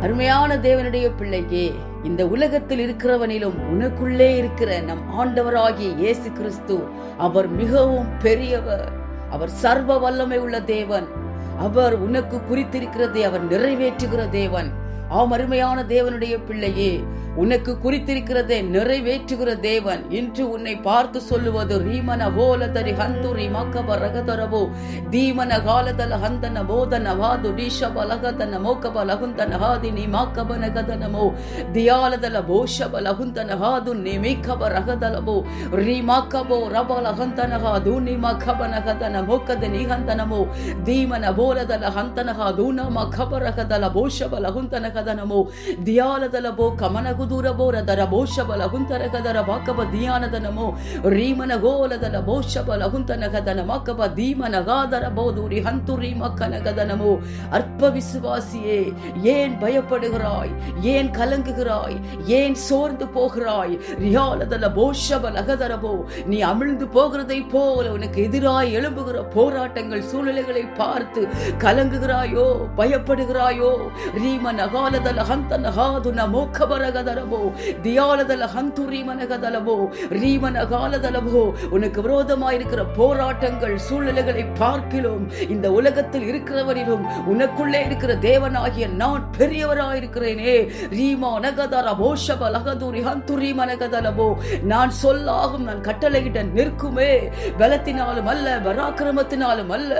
அருமையான தேவனுடைய பிள்ளையே இந்த உலகத்தில் இருக்கிறவனிலும் உனக்குள்ளே இருக்கிற நம் ஆண்டவராகிய இயேசு கிறிஸ்து அவர் மிகவும் பெரியவர். அவர் சர்வ வல்லமை உள்ள தேவன். அவர் உனக்கு குறித்திருக்கிறதை அவர் நிறைவேற்றுகிற தேவன். ஆம் தேவனுடைய பிள்ளையே உனக்கு குறித்திருக்கிறதை நிறைவேற்றுகிற தேவன் இன்று உன்னை பார்த்து சொல்லுவது ரீமன ஹோலதரி ஹந்துரி மக்கப ரகதரபோ தீமன காலதல ஹந்தன போதன வாது டீஷப லகதன மோக்கப லகுந்தன ஹாதினி மாக்கப நகதனமோ தியாலதல போஷப லகுந்தன ஹாது நிமிக்கப ரகதலபோ ரீமாக்கபோ ரப லகந்தன ஹாது நிமக்கப நகதன மோக்கத நிகந்தனமோ தீமன போலதல ஹந்தன ஹாது நம கப ரகதல போஷப லகுந்தன కదనము దియాలదలబో కమనగు దూరబోర దర బోషబల హుంతర కదర బాకబ దియానదనము రీమన గోలదల బోషబల హుంతన కదన మకబ దీమన గాదర బోధూరి హంతురి మక్కన కదనము அற்ப விசுவாசியே ஏன் பயப்படுகிறாய் ஏன் கலங்குகிறாய் ஏன் சோர்ந்து போகிறாய் ரியாலதல போஷப லகதரபோ நீ அமிழ்ந்து போகிறதை போல உனக்கு எதிராய் எழும்புகிற போராட்டங்கள் சூழ்நிலைகளை பார்த்து கலங்குகிறாயோ பயப்படுகிறாயோ ரீம நகா நகாலதல ஹந்த ಮೋಖ நமோக்கபரகதரபோ தியாலதல ஹந்து ரீமனகதலபோ ரீம நகாலதலபோ உனக்கு விரோதமாயிருக்கிற போராட்டங்கள் சூழ்நிலைகளை பார்க்கிலும் இந்த உலகத்தில் இருக்கிறவரிலும் உனக்குள்ளே இருக்கிற தேவனாகிய நான் பெரியவராயிருக்கிறேனே ரீமா நகதர போஷப லகதுரி ஹந்துரி மனகதலபோ நான் சொல்லாகும் நான் கட்டளையிட்ட நிற்குமே பலத்தினாலும் அல்ல பராக்கிரமத்தினாலும் அல்ல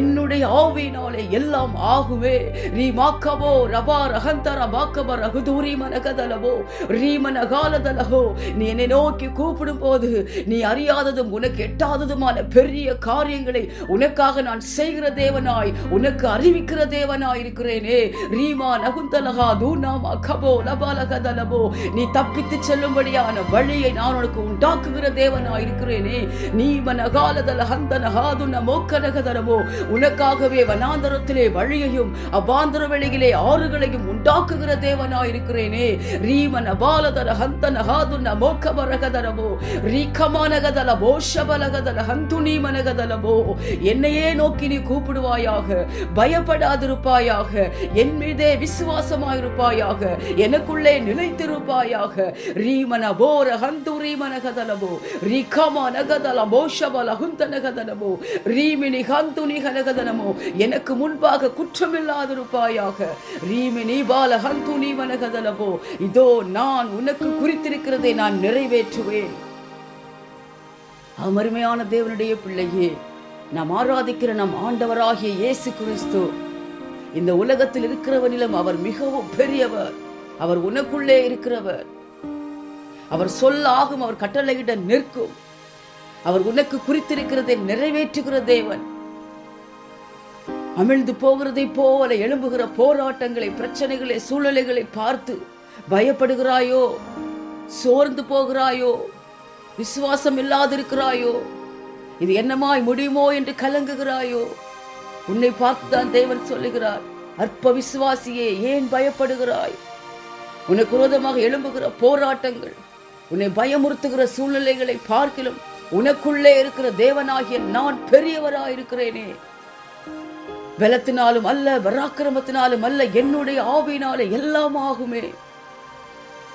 என்னுடைய ஆவியினாலே எல்லாம் ஆகுமே ரீமாக்கவோ ரபா ரகந்தர பாக்கப ரகுதூரி மனகதலபோ ரீமனகாலதலகோ நீ என்னை நோக்கி கூப்பிடும் போது நீ அறியாததும் உனக்கு எட்டாததுமான பெரிய காரியங்களை உனக்காக நான் செய்கிற தேவனாய் உனக்கு அறிவிக்கிற தேவனாய் இருக்கிறேனே. ரீமா நகுந்தலகா தூனாமா கபோ லபாலகதலபோ நீ தப்பித்து செல்லும்படியான வழியை நான் உனக்கு உண்டாக்குகிற தேவனாய் இருக்கிறேனே. நீ மனகாலதல ஹந்தன ஹாதுன மோக்கனகதரமோ உனக்காகவே வனாந்தரத்திலே வழியையும் அபாந்தர வெளியிலே ஆறுகளையும் உண்டாக்குகிற தேவனா இருக்கிறேனே ரீமன பாலதர ஹந்தன ஹாதுன மோக்கபரகதரமோ ரீக்கமானகதல போஷபலகதல ஹந்துனி மனகதலவோ என்னையே நோக்கி நீ கூப்பிடுவாயாக பயப்படாதிருப்பாயாக என் மீதே விசுவாசமாயிருப்பாயாக எனக்குள்ளே நிலைத்திருப்பாயாக. ரீமன போர ஹந்து ரீமனகதலமோ ரீக்கமானகதல போஷபல ஹுந்தனகதலமோ. ரீமினி ஹந்துனி கனகதனமோ எனக்கு முன்பாக குற்றமில்லாதிருப்பாயாக. ரீமினி பால ஹந்துனி மனகதலமோ இதோ நான் உனக்கு குறித்திருக்கிறதை நான் நிறைவேற்றுவேன். அமருமையான தேவனுடைய பிள்ளையே நாம் ஆராதிக்கிற நம் ஆண்டவராகிய இயேசு கிறிஸ்து இந்த உலகத்தில் இருக்கிறவனிலும் அவர் மிகவும் பெரியவர். அவர் உனக்குள்ளே இருக்கிறவர். அவர் சொல்லாகும் அவர் கட்டளையிட நிற்கும். அவர் உனக்கு குறித்திருக்கிறதை நிறைவேற்றுகிற தேவன். அமிழ்ந்து போகிறதை போல எழும்புகிற போராட்டங்களை பிரச்சனைகளை சூழ்நிலைகளை பார்த்து பயப்படுகிறாயோ? சோர்ந்து போகிறாயோ? விசுவாசம் இல்லாதிருக்கிறாயோ? இது என்னமாய் முடியுமோ என்று கலங்குகிறாயோ? உன்னை பார்த்துதான் தேவன் சொல்லுகிறார் அற்ப விசுவாசியே ஏன் பயப்படுகிறாய்? உனக்கு விரோதமாக எழும்புகிற போராட்டங்கள் உன்னை பயமுறுத்துகிற சூழ்நிலைகளை பார்க்கிலும் உனக்குள்ளே இருக்கிற தேவனாகிய நான் பெரியவராயிருக்கிறேனே. பலத்தினாலும் அல்ல பராக்கிரமத்தினாலும் அல்ல என்னுடைய ஆவியினாலே எல்லாம் ஆகுமே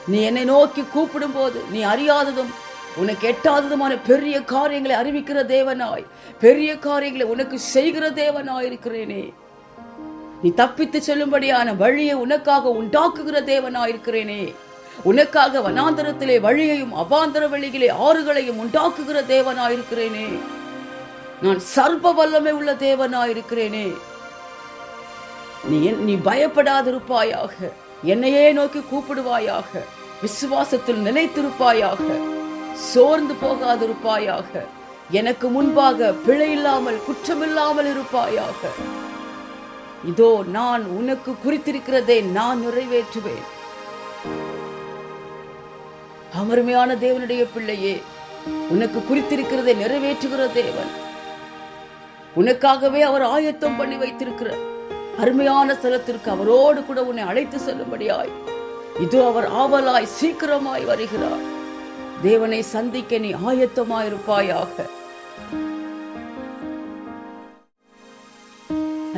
நீ என்னை நோக்கி கூப்பிடும் போது நீ அறியாததும் உனக்கு எட்டாததுமான பெரிய காரியங்களை அறிவிக்கிற தேவனாய் பெரிய காரியங்களை உனக்கு செய்கிற தேவனாய் இருக்கிறேனே. நீ தப்பித்து செல்லும்படியான வழியை உனக்காக உண்டாக்குகிற தேவனாய் இருக்கிறேனே. உனக்காக வனாந்தரத்திலே வழியையும் அபாந்தர வழியிலே ஆறுகளையும் உண்டாக்குகிற தேவனாய் இருக்கிறேனே. நான் சர்வ வல்லமை உள்ள தேவனாய் இருக்கிறேனே. நீ என்- நீ பயப்படாதிருப்பாயாக. என்னையே நோக்கி கூப்பிடுவாயாக. விசுவாசத்தில் நிலைத்திருப்பாயாக. சோர்ந்து போகாதிருப்பாயாக. எனக்கு முன்பாக பிழை இல்லாமல் குற்றமில்லாமல் இருப்பாயாக. இதோ நான் உனக்கு குறித்திருக்கிறதை நான் நிறைவேற்றுவேன். அமர்மையான தேவனுடைய பிள்ளையே உனக்கு குறித்திருக்கிறதை நிறைவேற்றுகிற தேவன். உனக்காகவே அவர் ஆயத்தம் பண்ணி வைத்திருக்கிற அருமையான ஸ்தலத்திற்கு அவரோடு கூட உன்னை அழைத்து செல்லும்படியாய். இதோ அவர் ஆவலாய் சீக்கிரமாய் வருகிறார். தேவனை சந்திக்க நீ ஆயத்தமாயிருப்பாயாக.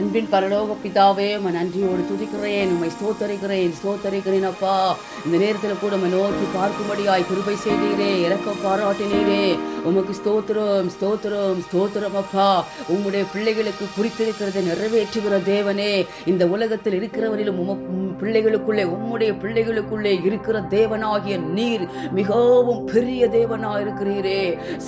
அன்பின் பரலோக பிதாவே உம்மை நன்றியோடு துதிக்கிறேன். உண்மை ஸ்தோத்தரிக்கிறேன் ஸ்தோத்தரிக்கிறேன் அப்பா. இந்த நேரத்தில் கூட உம்மை நோக்கி பார்க்கும்படியாய் கிருபை செய்தீரே இறக்க பாராட்டினீரே. உமக்கு ஸ்தோத்திரம் ஸ்தோத்திரம் ஸ்தோத்திரம் அப்பா. உம்முடைய பிள்ளைகளுக்கு குறித்திருக்கிறதை நிறைவேற்றுகிற தேவனே. இந்த உலகத்தில் இருக்கிறவரிலும் உம உம் பிள்ளைகளுக்குள்ளே உம்முடைய பிள்ளைகளுக்குள்ளே இருக்கிற தேவனாகிய நீர் மிகவும் பெரிய தேவனாய் இருக்கிறீரே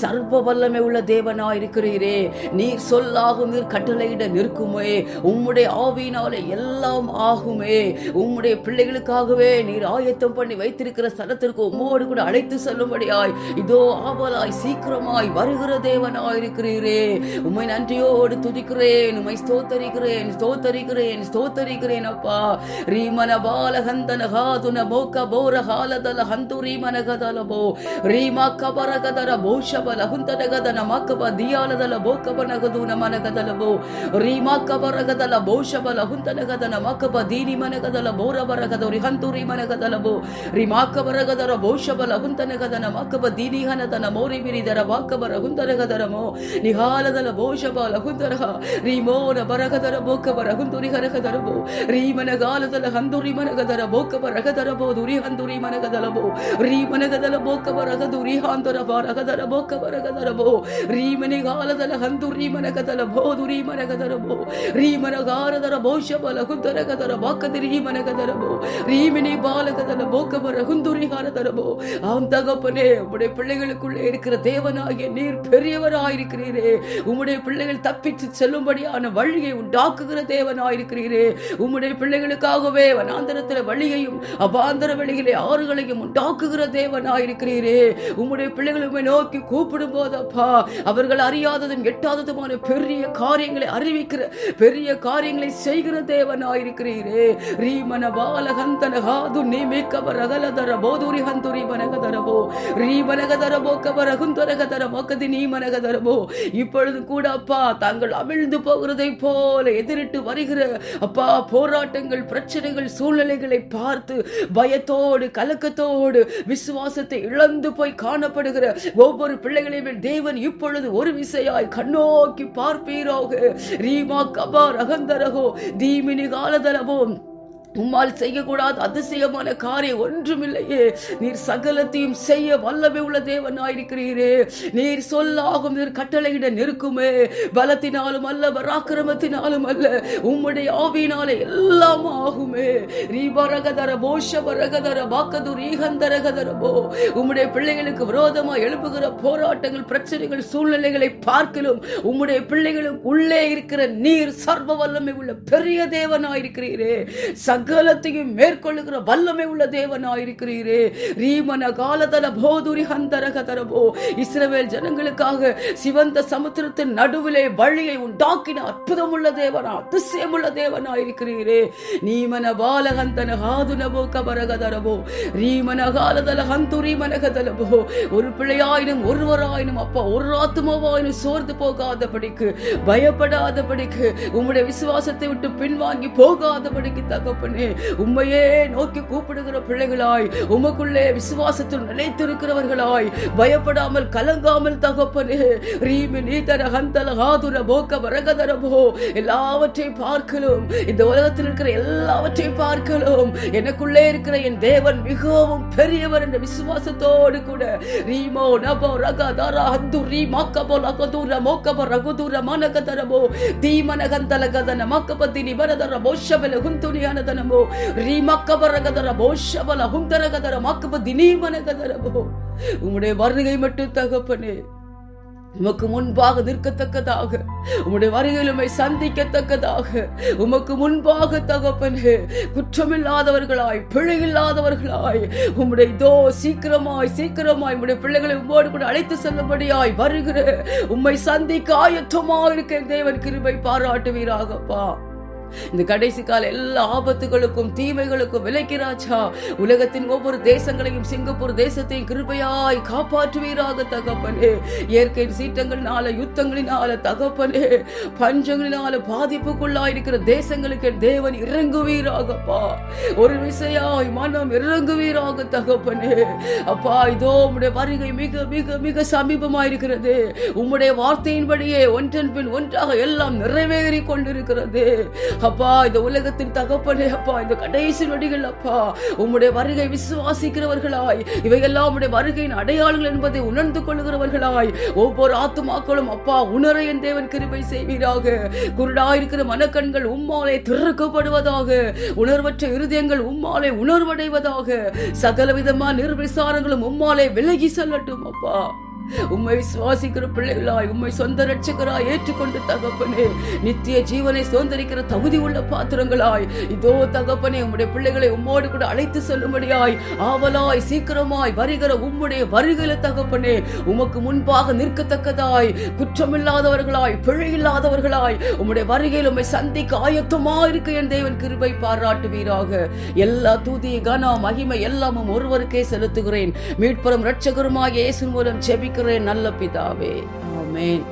சர்வ வல்லமை உள்ள தேவனாய் இருக்கிறீரே நீர் சொல்லாகும் நீர் கட்டளையிட நிற்குமே. உம்முடைய ஆவியினாலே எல்லாம் ஆகுமே. உம்முடைய பிள்ளைகளுக்காகவே நீர் ஆயத்தம் பண்ணி வைத்திருக்கிற ஸ்தலத்திற்கு உம்மோடு கூட அழைத்து செல்லும்படியாய். இதோ ஆவலாய் சீக்கிரமாய் வருகிற தேவனாய் இருக்கிறீரே உம்மை நன்றியோடு துதிக்கிறேன் உம்மை ஸ்தோத்தரிக்கிறேன் ஸ்தோத்தரிக்கிறேன் ஸ்தோத்தரிக்கிறேன் அப்பா. ரீமன பாலகந்தன காதுன மோக்க போர ஹாலதல ஹந்து ரீமனகதலபோ ரீமா கபரகதர போஷபல ஹுந்தனகதன மாக்கப தியாலதல போக்கபனகது நமனகதலபோ ரீமா கபர ಕಬರಗದಲ ಬಹುಶಬಲ ಹುಂತನಗದನ ಮಕ್ಕಬ ದೀನಿ ಮನಗದಲ ಬೋರಬರಗದ ರಿಹಂತುರಿ ಮನಗದಲಬೋ ರಿಮಾಕ ಬರಗದರ ಬಹುಶಬಲ ಹುಂತನಗದನ ಮಕ್ಕಬ ದೀನಿ ಹನದನ ಮೋರಿ ಬಿರಿದರ ವಾಕಬರ ಹುಂತನಗದರ ಮೋ ನಿಹಾಲದಲ ಬಹುಶಬಲ ಹುಂತರಹ ರೀಮೋನ ಬರಗದರ ಬೋಕಬರ ಹುಂತುರಿ ಹರಗದರಬೋ ರೀಮನಗಾಲದಲ ಹಂದುರಿ ಮನಗದರ ಬೋಕಬರಗದರ ಬೋ ದುರಿ ಹಂದುರಿ ಮನಗದಲಬೋ ರೀಮನಗದಲ ಬೋಕಬರಗದು ರಿಹಾಂತರ ಬರಗದರ ಬೋಕಬರಗದರಬೋ ರೀಮನಿಗಾಲದಲ ಹಂದು ರೀಮನಗದಲ ಬೋದು రీమిని இருக்கிற தேவனாகிய நீர் பெரியவராயிருக்கிறீரே. உம்முடைய பிள்ளைகள் தப்பித்து செல்லும்படியான வழியை உண்டாக்குகிற தேவனாயிருக்கிறீரே. உம்முடைய பிள்ளைகளுக்காகவே வனாந்தரத்தில் வழியையும் அபாந்தர வழிகளை ஆறுகளையும் உண்டாக்குகிற தேவனாயிருக்கிறீரே. உம்முடைய பிள்ளைகளுமே நோக்கி கூப்பிடும் போதப்பா அவர்கள் அறியாததும் எட்டாததுமான பெரிய காரியங்களை அறிவிக்கிற பெரிய பெரிய காரியங்களை செய்கிற தேவனாயிருக்கிறீரே. ரீமன பாலகந்தனகாது நிமிக்கவ ரகலதர போதுரி ஹந்துரி மனகதரபோ ரீமனகதரபோ கவரகுந்தரகதரமோக்கதி நீ மனகதரபோ இப்பொழுது கூட அப்பா தாங்கள் அமிழ்ந்து போகிறதை போல எதிரிட்டு வருகிற அப்பா போராட்டங்கள் பிரச்சனைகள் சூழ்நிலைகளை பார்த்து பயத்தோடு கலக்கத்தோடு விசுவாசத்தை இழந்து போய் காணப்படுகிற ஒவ்வொரு பிள்ளைகளையும் தேவன் இப்பொழுது ஒரு விசையாய் கண்ணோக்கி பார்ப்பீரோக. ரீமா கபா ரகந்தரகோ தீமினி காலதரபோ உம்மால் செய்யக்கூடாது அதிசயமான காரியம் ஒன்றுமில்லையே. நீர் சகலத்தையும் செய்ய வல்லமை உள்ள தேவனாயிருக்கிறீரே. நீர் சொல்லாகும் நீர் கட்டளையிட நிற்குமே. பலத்தினாலும் அல்ல பராக்கிரமத்தினாலும் அல்ல உம்முடைய ஆவியினாலே எல்லாம் ஆகுமே. ரீபரகதர போஷபரகதர பாக்கது ரீகந்தரகதரபோ உம்முடைய பிள்ளைகளுக்கு விரோதமா எழுப்புகிற போராட்டங்கள் பிரச்சனைகள் சூழ்நிலைகளை பார்க்கலும் உம்முடைய பிள்ளைகளுக்கு உள்ளே இருக்கிற நீர் சர்வ வல்லமை உள்ள பெரிய தேவனாயிருக்கிறீரே. சகலத்தையும் மேற்கொள்ளுகிற வல்லமை உள்ள தேவனாயிருக்கிறீரே. ரீமன காலதல போதுரி ஹந்தரகதரபோ. இஸ்ரவேல் ஜனங்களுக்காக சிவந்த சமுத்திரத்தின் நடுவிலே வழியை உண்டாக்கின அற்புதமுள்ள தேவனா அதிசயமுள்ள தேவனாயிருக்கிறீரே. நீமன பாலகந்தன ஹாதுனபோ கபரகதரபோ. ரீமன காலதல ஹந்துரி மனகதலபோ. ஒரு பிள்ளையாயினும் ஒருவராயினும் அப்பா ஒரு ஆத்மாவாயினும் சோர்ந்து போகாதபடிக்கு பயப்படாதபடிக்கு உம்முடைய விசுவாசத்தை விட்டு பின்வாங்கி போகாதபடிக்கு தகப்பனே. தகப்பனே உண்மையே நோக்கி கூப்பிடுகிற பிள்ளைகளாய் உமக்குள்ளே விசுவாசத்தில் நிலைத்திருக்கிறவர்களாய் பயப்படாமல் கலங்காமல் தகப்பனே ரீமி நீதர ஹந்தல ஹாதுர போக்க வரகதரபோ எல்லாவற்றையும் பார்க்கலும் இந்த உலகத்தில் இருக்கிற எல்லாவற்றையும் பார்க்கலும் எனக்குள்ளே இருக்கிற என் தேவன் மிகவும் பெரியவர் என்ற விசுவாசத்தோடு கூட ரீமோ நபோ ரக தர ஹந்து ரீ மாக்கபோ லகதூர மோக்கபோ ரகுதூர மனகதரபோ தீமனகந்தல கதன மக்கபத்தி வரதர போஷபல குந்துனி బో ரீமக்கபரகதர போஷபல ஹுந்தரகதர மக்கப தினீமனகதரபோ உம்முடைய வருகை மட்டும் தகப்பனே. உமக்கு முன்பாக நிற்கத்தக்கதாக உம்முடைய வருகையிலுமை சந்திக்கத்தக்கதாக உமக்கு முன்பாக தகப்பனே. குற்றமில்லாதவர்களாய் பிழையில்லாதவர்களாய் உம்முடைய இதோ சீக்கிரமாய் சீக்கிரமாய் உம்முடைய பிள்ளைகளை உம்மோடு கூட அழைத்து செல்லும்படியாய் வருகிற உம்மை சந்திக்க ஆயத்தமாக இருக்க தேவன் கிருபை பாராட்டுவீராகப்பா. இந்த கடைசி கால எல்லா ஆபத்துகளுக்கும் தீமைகளுக்கும் விலக்கி உலகத்தின் ஒவ்வொரு தேசங்களையும் சிங்கப்பூர் தேசத்தையும் கிருபையாய் காப்பாற்றுவீராக தகப்பனே. இயற்கையின் சீற்றங்களினால யுத்தங்களினால தகப்பனே. பஞ்சங்களினால பாதிப்புக்குள்ளாயிருக்கிற தேசங்களுக்கு தேவன் இறங்குவீராகப்பா. ஒரு விசையாய் மனம் இறங்குவீராக தகப்பனே. அப்பா இதோ உம்முடைய வருகை மிக மிக மிக சமீபமாயிருக்கிறது. உம்முடைய வார்த்தையின்படியே ஒன்றன் பின் ஒன்றாக எல்லாம் நிறைவேறி கொண்டிருக்கிறது. அப்பா இந்த உலகத்தின் தகப்பனே அப்பா இந்த கடைசி நொடிகள் அப்பா. உம்முடைய வருகை விசுவாசிக்கிறவர்களாய். இவையெல்லாம் உம்முடைய வருகையின் அடையாளங்கள் என்பதை உணர்ந்து கொள்கிறவர்களாய் ஒவ்வொரு ஆத்துமாக்களும் அப்பா உணர என் தேவன் கிருபை செய்வீராக. குருடாயிருக்கிற மனக்கண்கள் உம்மாலே திறக்கப்படுவதாக. உணர்வற்ற இருதயங்கள் உம்மாலே உணர்வடைவதாக. சகலவிதமான நிர்விசாரங்களும் உம்மாலே விலகி செல்லட்டும் அப்பா. உம்மை விசுவாசிக்கிற பிள்ளைகளாய் உம்மை சொந்த ரட்சகராய் ஏற்றுக்கொண்டு தகப்பனே நித்திய ஜீவனை சுதந்திரிக்கிற தகுதி உள்ள பாத்திரங்களாய் இதோ தகப்பனே உம்முடைய பிள்ளைகளை உம்மோடு கூட அழைத்து செல்லும்படியாய் ஆவலாய் சீக்கிரமாய் வருகிற உம்முடைய வருகிற தகப்பனே உமக்கு முன்பாக நிற்கத்தக்கதாய் குற்றமில்லாதவர்களாய் பிழையில்லாதவர்களாய் உம்முடைய வருகையில் உம்மை சந்திக்க ஆயத்தமா இருக்க என் தேவன் கிருபை பாராட்டுவீராக. எல்லா தூதி கன மகிமை எல்லாமும் ஒருவருக்கே செலுத்துகிறேன். மீட்புறம் ரட்சகருமாகிய இயேசு மூலம் ஜெபிக்கிறேன் நல்ல பிதாவே. ஆமேன்.